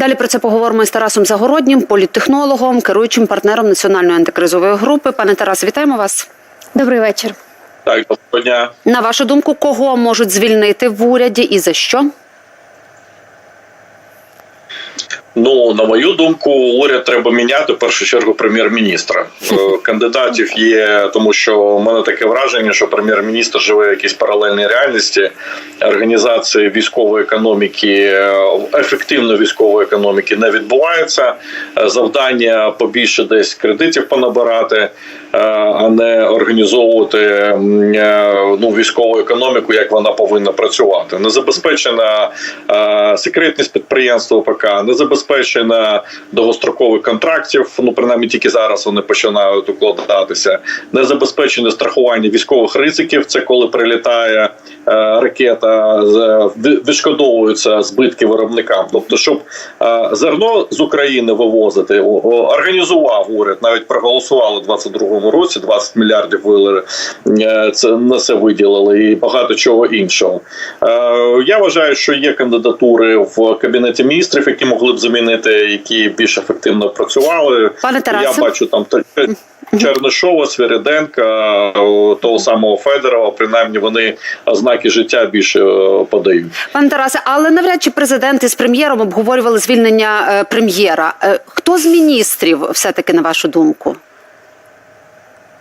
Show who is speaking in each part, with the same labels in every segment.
Speaker 1: Далі про це поговоримо із Тарасом Загороднім, політтехнологом, керуючим партнером національної антикризової групи. Пане Тарас, вітаємо вас.
Speaker 2: Добрий вечір.
Speaker 3: Так, доброго дня.
Speaker 1: На вашу думку, кого можуть звільнити в уряді і за що?
Speaker 3: Ну на мою думку, уряд треба міняти в першу чергу прем'єр-міністра. Е, Кандидатів є, тому що в мене таке враження, що прем'єр-міністр живе в якійсь паралельній реальності. Організації військової економіки, е, ефективної військової економіки не відбувається. Е, Завдання побільше десь кредитів понабирати, а не організовувати ну військову економіку, як вона повинна працювати. Не забезпечена секретність підприємства ОПК, не забезпечена довгострокових контрактів. Ну принаймні тільки зараз вони починають укладатися. Не забезпечене страхування військових ризиків. Це коли прилітає е, ракета, з- відшкодовуються збитки виробникам. Тобто, щоб е, зерно з України вивозити, о- о, організував уряд, навіть проголосували у 22-му році 20 мільярдів вилили. е, Це на це виділили і багато чого іншого. Е, Я вважаю, що є кандидатури в кабінеті міністрів, які могли б замінити, які більш ефективно працювали.
Speaker 1: Пане Тарасе.
Speaker 3: Я бачу там Чернишова, Свириденка, того самого Федорова. Принаймні вони ознаки життя більше е, подають.
Speaker 1: Пане Тарасе, але навряд чи президент із прем'єром обговорювали звільнення е, прем'єра. Е, Хто з міністрів, все таки, на вашу думку?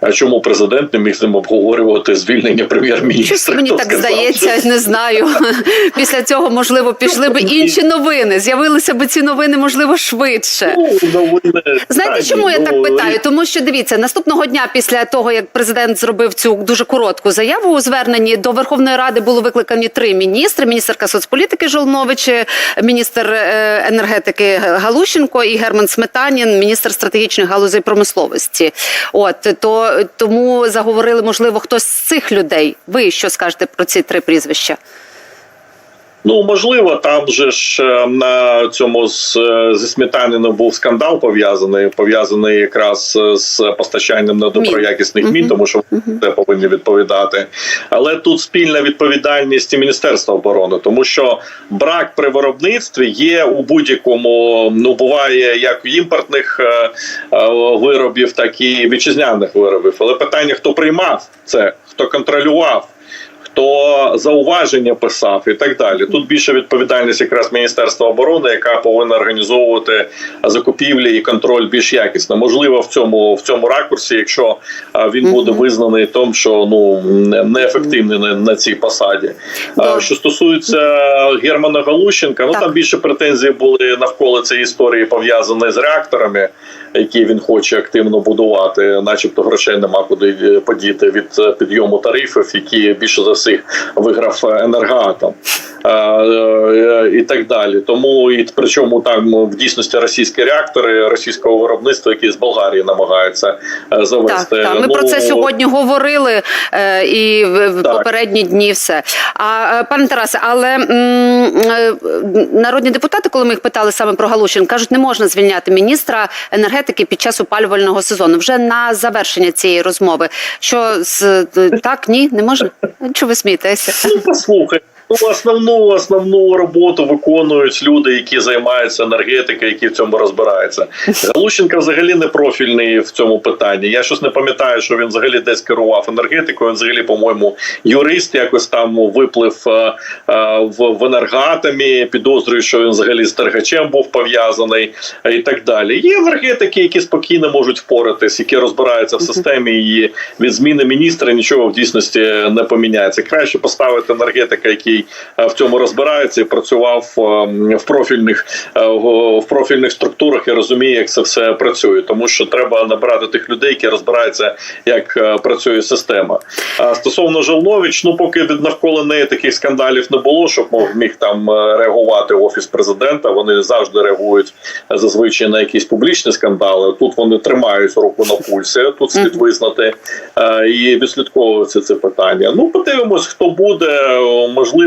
Speaker 3: А чому президент не міг з ним обговорювати звільнення прем'єр-міністра?
Speaker 1: Щось мені так
Speaker 3: сказав,
Speaker 1: здається, не знаю. Після цього, можливо, пішли б інші новини. З'явилися б ці новини, можливо, швидше.
Speaker 3: Ну, новини-
Speaker 1: Знаєте, чому я так
Speaker 3: ну,
Speaker 1: питаю? Тому що дивіться, наступного дня після того, як президент зробив цю дуже коротку заяву у зверненні до Верховної Ради було викликані три міністри: міністерка соцполітики Жолнович, міністр е, енергетики Галущенко і Герман Сметанін, міністр стратегічних галузей промисловості. От то тому заговорили, можливо, хтось з цих людей. Ви що скажете про ці три прізвища?
Speaker 3: Ну можливо, там же ж е, на цьому з е, зі Сметаніним був скандал пов'язаний, пов'язаний якраз е, з постачанням недоброякісних
Speaker 1: Мін.
Speaker 3: мін, тому що це повинні відповідати. Але тут спільна відповідальність і Міністерства оборони, тому що брак при виробництві є у будь-якому. Ну буває як у імпортних виробів, так і вітчизняних виробів. Але питання: хто приймав це, хто контролював. Хто зауваження писав і так далі. Тут більше відповідальність якраз Міністерства оборони, яка повинна організовувати закупівлі і контроль більш якісно. Можливо, в цьому в цьому ракурсі, якщо він буде визнаний тим, що ну не- неефективний на, на цій посаді.
Speaker 1: Да.
Speaker 3: Що стосується Германа Галущенка, ну
Speaker 1: Так.
Speaker 3: там більше претензій були навколо цієї історії пов'язані з реакторами, які він хоче активно будувати, начебто грошей нема куди е, подіти від е, підйому тарифів, які більше за всіх виграв е, енергоатом. Е, е, І так далі, тому і причому там в дійсності російські реактори російського виробництва, які з Болгарії намагаються е,
Speaker 1: Так,
Speaker 3: завести.
Speaker 1: так. Ми
Speaker 3: Ну,
Speaker 1: про це сьогодні говорили і в,
Speaker 3: Так.
Speaker 1: попередні дні все. А пане Тарасе, але м, народні депутати, коли ми їх питали саме про Галущин, кажуть, не можна звільняти міністра енергетики під час опалювального сезону. Вже на завершення цієї розмови. Що з так, ні, не можна? Чого ви смієтеся?
Speaker 3: Ну. Ну, основну основну роботу виконують люди, які займаються енергетикою, які в цьому розбираються. Галущенко взагалі не профільний в цьому питанні. Я щось не пам'ятаю, що він взагалі десь керував енергетикою. Він взагалі, по-моєму, юрист якось там виплив е, е, в, в енергоатомі. Підозрюю, що він взагалі з Тергачем був пов'язаний е, і так далі. Є енергетики, які спокійно можуть впоратись, які розбираються в системі і від зміни міністра нічого в дійсності не поміняється. Краще поставити енергетика, який е, в цьому розбирається і працював е, в профільних е, в профільних структурах і розуміє, як це все працює. Тому що треба набирати тих людей, які розбираються, як е, працює система. А стосовно Жолнович, ну поки від навколо неї таких скандалів не було, щоб мог міг там реагувати офіс президента. Вони завжди реагують зазвичай на якісь публічні скандали. Тут вони тримають руку на пульсі. Тут слід визнати і відслідковується це питання. Ну подивимось, хто буде Е,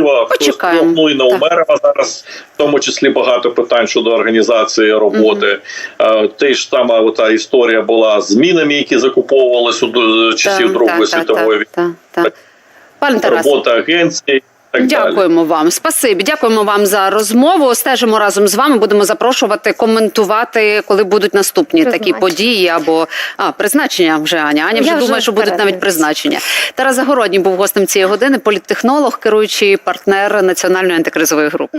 Speaker 3: можливо, хтось ну і на. Умерова зараз, в тому числі багато питань щодо організації роботи. Е, Те ж сама ота історія була з мінами, які закуповувалися у часів
Speaker 1: Так,
Speaker 3: Другої світової війни. Робота агенції. Так далі.
Speaker 1: Дякуємо вам. Спасибі. Дякуємо вам за розмову. Стежимо разом з вами. Будемо запрошувати коментувати, коли будуть наступні такі події або а, призначення вже Аня. Аня вже
Speaker 2: Я вже
Speaker 1: що будуть навіть призначення. Тарас Загородній був гостем цієї години, політтехнолог, керуючий партнер національної антикризової групи.